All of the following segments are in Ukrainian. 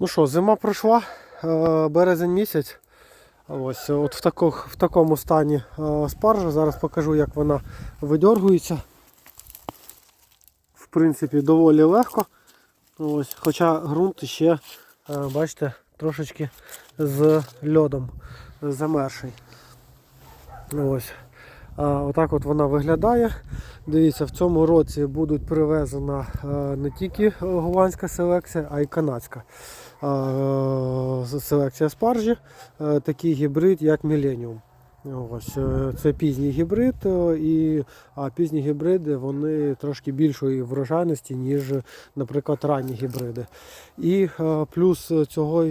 Ну що, зима пройшла, е, березень місяць. Ось от в, такох, в такому стані е, спаржа. Зараз покажу, як вона видьоргується. В принципі, доволі легко. Ось, хоча ґрунт ще, е, бачите, трошечки з льодом замерший. Ось. Отак от вона виглядає. Дивіться, в цьому році будуть привезена е, не тільки голландська селекція, а й канадська е, селекція спаржі. Е, Такий гібрид, як Millennium. Ось, е, це пізній гібрид, е, і, а пізні гібриди вони трошки більшої врожайності, ніж, наприклад, ранні гібриди. І е, плюс цього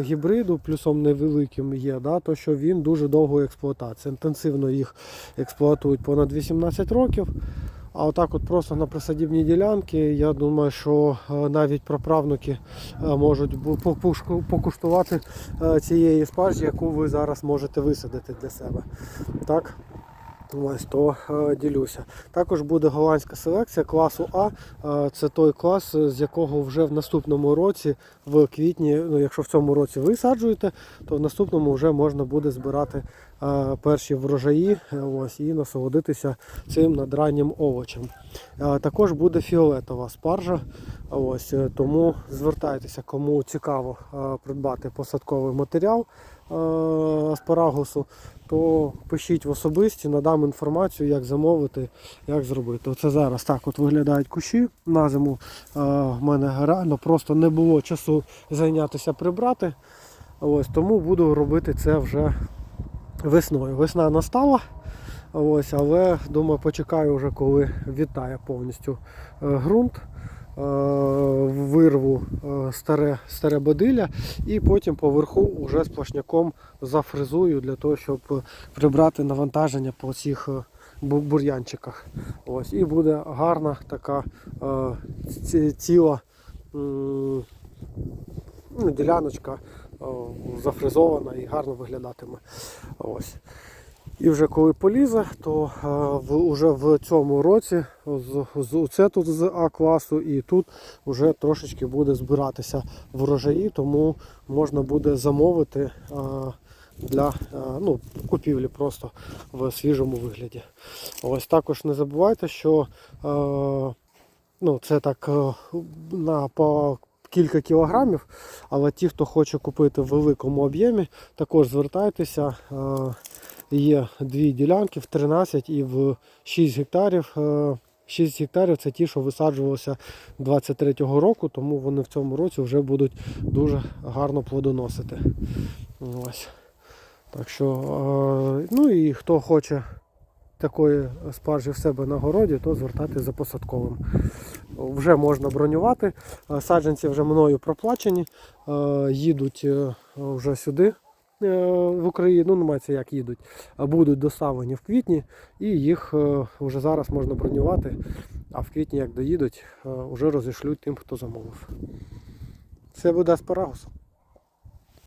гібриду, плюсом невеликим є, да, то що він дуже довго експлуатація. Інтенсивно їх експлуатують понад 18 років. А отак от просто на присадібні ділянки, я думаю, що е, навіть праправнуки е, можуть покуштувати е, цієї спаржі, яку ви зараз можете висадити для себе. Так? Ось то е, ділюся. Також буде голландська селекція класу А. Е, Це той клас, з якого вже в наступному році, в квітні, ну якщо в цьому році ви саджуєте, то в наступному вже можна буде збирати е, перші врожаї е, ось, і насолодитися цим надраннім овочем. Е, Також буде фіолетова спаржа. Ось, е, тому звертайтеся, кому цікаво е, придбати посадковий матеріал е, аспарагусу, то пишіть в особисті, надам інформацію, як замовити, як зробити. Оце зараз так от виглядають кущі на зиму. Е, В мене реально просто не було часу зайнятися прибрати. Ось, тому буду робити це вже весною. Весна настала. Ось, але думаю, почекаю вже, коли відтає повністю е, ґрунт. Е, Вирву е, старе, старе бодилля і потім поверху вже сплошняком зафризую для того, щоб прибрати навантаження по цих е, бур'янчиках. Ось, і буде гарна така ціла ну, діляночка зафризована і гарно виглядатиме. Ось. І вже коли полізе, то е, в, уже в цьому році це тут з А класу і тут вже трошечки буде збиратися врожаї, тому можна буде замовити е, для е, ну, купівлі просто в свіжому вигляді. Ось також не забувайте, що ну, це так на по кілька кілограмів, але ті, хто хоче купити в великому об'ємі, також звертайтеся. Е, Є дві ділянки в 13 і в 6 гектарів. Е, 6 гектарів це ті, що висаджувалися 23-го року, тому вони в цьому році вже будуть дуже гарно плодоносити. Ось. Так що, е, ну і хто хоче такої спаржі в себе на городі, то звертайтеся за посадковим. Вже можна бронювати. Е, Саджанці вже мною проплачені, е, їдуть е, вже сюди е, в Україну, ну, мається як їдуть, будуть доставлені в квітні, і їх е, вже зараз можна бронювати, а в квітні, як доїдуть, е, вже розішлють тим, хто замовив. Це буде аспарагус.